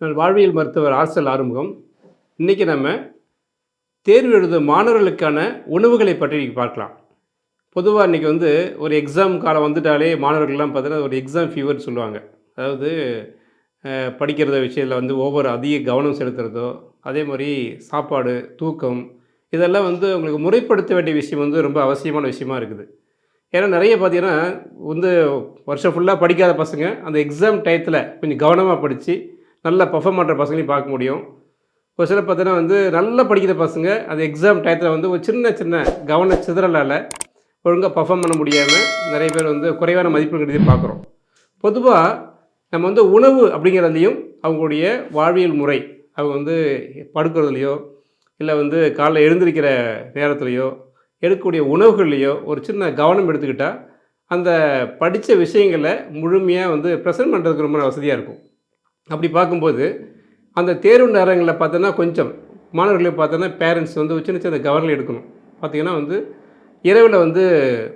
வாழ்வியல் மருத்துவர் ஆர்சல் ஆறுமுகம். இன்றைக்கி நம்ம தேர்வு எழுதும் மாணவர்களுக்கான உணவுகளை பற்றி பார்க்கலாம். பொதுவாக இன்றைக்கி வந்து ஒரு எக்ஸாம் காலம் வந்துட்டாலே மாணவர்கள்லாம் பார்த்தீங்கன்னா ஒரு எக்ஸாம் ஃபீவர் சொல்லுவாங்க. அதாவது படிக்கிறத விஷயத்தில் வந்து ஒவ்வொரு அதிக கவனம் செலுத்துறதோ அதே மாதிரி சாப்பாடு தூக்கம் இதெல்லாம் வந்து உங்களுக்கு முறைப்படுத்த வேண்டிய விஷயம் வந்து ரொம்ப அவசியமான விஷயமா இருக்குது. ஏன்னா நிறைய பார்த்தீங்கன்னா வந்து வருஷம் ஃபுல்லாக படிக்காத பசங்க அந்த எக்ஸாம் டயத்தில் கொஞ்சம் கவனமாக படித்து நல்லா பர்ஃபார்ம் பண்ணுற பசங்களையும் பார்க்க முடியும். ஒரு சில பார்த்தீங்கன்னா வந்து நல்லா படிக்கிற பசங்க அந்த எக்ஸாம் டயத்தில் வந்து ஒரு சின்ன சின்ன கவன சிதறலால் ஒழுங்காக பர்ஃபார்ம் பண்ண முடியாமல் நிறைய பேர் வந்து குறைவான மதிப்பெண்கள் பார்க்குறோம். பொதுவாக நம்ம வந்து உணவு அப்படிங்கிறதையும் அவங்களுடைய வாழ்வியல் முறை அவங்க வந்து படுக்கிறதுலையோ இல்லை வந்து காலைல எழுந்திருக்கிற நேரத்துலையோ எடுக்கக்கூடிய உணவுகள்லையோ ஒரு சின்ன கவனம் எடுத்துக்கிட்டால் அந்த படித்த விஷயங்களை முழுமையாக வந்து ப்ரெசன்ட் பண்ணுறதுக்கு ரொம்ப வசதியாக இருக்கும். அப்படி பார்க்கும்போது அந்த தேர்வு நேரங்களில் பார்த்தோன்னா கொஞ்சம் மாணவர்களை பார்த்தோன்னா பேரண்ட்ஸ் வந்து சின்ன சின்ன கவனம் எடுக்கணும். பார்த்திங்கன்னா வந்து இரவில் வந்து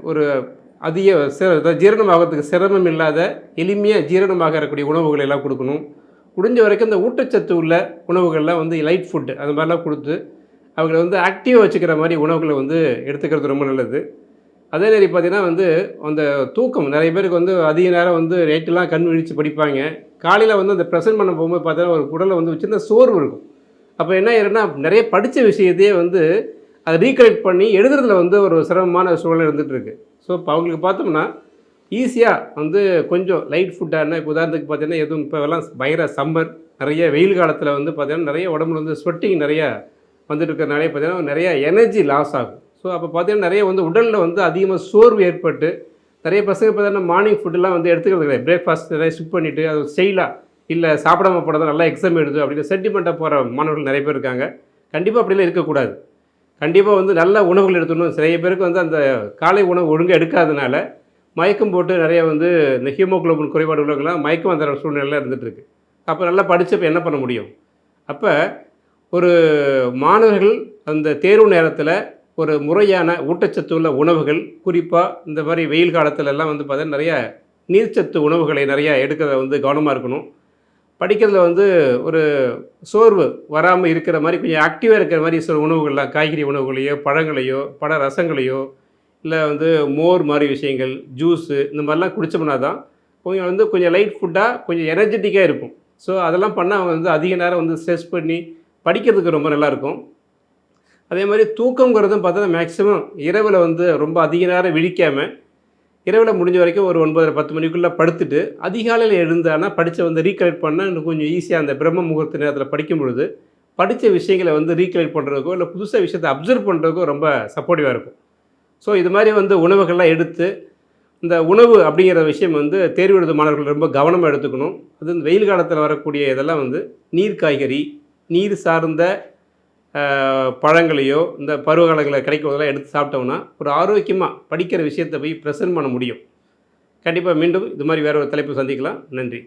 ஒரு அதிக சிர ஜீரணமாகறதுக்கு சிரமம் இல்லாத எளிமையாக ஜீரணமாக இருக்கக்கூடிய உணவுகளை எல்லாம் கொடுக்கணும். முடிஞ்ச வரைக்கும் இந்த ஊட்டச்சத்து உள்ள உணவுகள்லாம் வந்து லைட் ஃபுட்டு அந்த மாதிரிலாம் கொடுத்து அவங்கள வந்து ஆக்டிவாக வச்சுக்கிற மாதிரி உணவுகளை வந்து எடுத்துக்கிறது ரொம்ப நல்லது. அதே மாதிரி பார்த்திங்கன்னா வந்து அந்த தூக்கம் நிறைய பேருக்கு வந்து அதிக நேரம் வந்து நைட்டெலாம் கண் விழித்து படிப்பாங்க. காலையில் வந்து அந்த ப்ரெசென்ட் பண்ண போகும்போது பார்த்தீங்கன்னா ஒரு உடலில் வந்து ஒரு சின்ன சோர்வு இருக்கும். அப்போ என்ன ஆயிருன்னா நிறைய படித்த விஷயத்தையே வந்து அதை ரீகலெக்ட் பண்ணி எழுதுறதுல வந்து ஒரு சிரமமான சூழல் இருந்துகிட்ருக்கு ஸோ இப்போ அவங்களுக்கு பார்த்தோம்னா ஈஸியாக வந்து கொஞ்சம் லைட் ஃபுட்டாக இப்போ உதாரணத்துக்கு பார்த்தீங்கன்னா எதுவும் இப்போ எல்லாம் பயங்கர சம்மர் நிறைய வெயில் காலத்தில் வந்து பார்த்தீங்கன்னா நிறைய உடம்புல வந்து ஸ்வெட்டிங் நிறையா வந்துட்டு இருக்கிறனாலே பார்த்தீங்கன்னா நிறைய எனர்ஜி லாஸ் ஆகும். ஸோ அப்போ பார்த்தீங்கன்னா நிறைய வந்து உடலில் வந்து அதிகமாக சோர்வு ஏற்பட்டு நிறைய பசங்க பார்த்தீங்கன்னா மார்னிங் ஃபுட்டெல்லாம் வந்து எடுத்துக்கிறது கிடையாது. பிரேக்ஃபாஸ்ட் நிறைய ஸ்கிப் பண்ணிவிட்டு அது ஸ்டைலாக இல்லை சாப்பிடாம போனதான் நல்லா எக்ஸாம் எழுது அப்படின்னு சென்டிமெண்ட்டாக போகிற மாணவர்கள் நிறைய பேர் இருக்காங்க. கண்டிப்பாக அப்படிலாம் இருக்கக்கூடாது. கண்டிப்பாக வந்து நல்ல உணவுகள் எடுத்துக்கணும். நிறைய பேருக்கு வந்து அந்த காலை உணவு ஒழுங்காக எடுக்காதனால மயக்கம் போட்டு நிறைய வந்து இந்த ஹீமோக்ளோபின் குறைபாடு உள்ளவங்களாம் மயக்கம் வந்த சூழ்நிலையில் இருந்துகிட்ருக்கு அப்போ நல்லா படித்தப்போ என்ன பண்ண முடியும்? அப்போ ஒரு மாணவர்கள் அந்த தேர்வு நேரத்தில் ஒரு முறையான ஊட்டச்சத்து உள்ள உணவுகள் குறிப்பாக இந்த மாதிரி வெயில் காலத்துல எல்லாம் வந்து பார்த்தீங்கன்னா நிறைய நீர்ச்சத்து உணவுகளை நிறையா எடுக்கிறத வந்து கவனமாக இருக்கணும். படிக்கிறதுல வந்து ஒரு சோர்வு வராமல் இருக்கிற மாதிரி கொஞ்சம் ஆக்டிவாக இருக்கிற மாதிரி சில உணவுகள்லாம் காய்கறி உணவுகளையோ பழங்களையோ பழ ரசங்களையோ இல்லை வந்து மோர் மாதிரி விஷயங்கள் ஜூஸு இந்த மாதிரிலாம் குடித்தோம்னா தான் கொஞ்சம் வந்து கொஞ்சம் லைட் ஃபுட்டாக கொஞ்சம் எனர்ஜெட்டிக்காக இருக்கும். ஸோ அதெல்லாம் பண்ணால் அவங்க வந்து அதிக நேரம் வந்து ஸ்ட்ரெஸ் பண்ணி படிக்கிறதுக்கு ரொம்ப நல்லாயிருக்கும் அதே மாதிரி தூக்கங்கிறதும் பார்த்தா மேக்ஸிமம் இரவில் வந்து ரொம்ப அதிக நேரம் விழிக்காமல் இரவில் முடிஞ்ச வரைக்கும் ஒரு ஒன்பதரை பத்து மணிக்குள்ளே படுத்துட்டு அதிகாலையில் எழுந்தானா படித்த வந்து ரீகலெக்ட் பண்ணால் இன்னும் கொஞ்சம் ஈஸியாக அந்த பிரம்ம முகூர்த்த நேரத்தில் படிக்கும் பொழுது படித்த விஷயங்களை வந்து ரீகலெக்ட் பண்ணுறதுக்கோ இல்லை புதுசாக விஷயத்தை அப்சர்வ் பண்ணுறதுக்கோ ரொம்ப சப்போர்ட்டிவாக இருக்கும். ஸோ இது மாதிரி வந்து உணவுகள்லாம் எடுத்து இந்த உணவு அப்படிங்கிற விஷயம் வந்து தேர்வு எழுதும் மாணவர்கள் ரொம்ப கவனமாக எடுத்துக்கணும். அது வெயில் காலத்தில் வரக்கூடிய இதெல்லாம் வந்து நீர் காய்கறி நீர் சார்ந்த பழங்களையோ இந்த பருவகாலங்களில் கிடைக்கிறதெல்லாம் எடுத்து சாப்பிட்டோம்னா ஒரு ஆரோக்கியமாக படிக்கிற விஷயத்தை போய் ப்ரெசன்ட் பண்ண முடியும். கண்டிப்பாக மீண்டும் இது மாதிரி வேறு ஒரு தலைப்பு சந்திக்கலாம். நன்றி.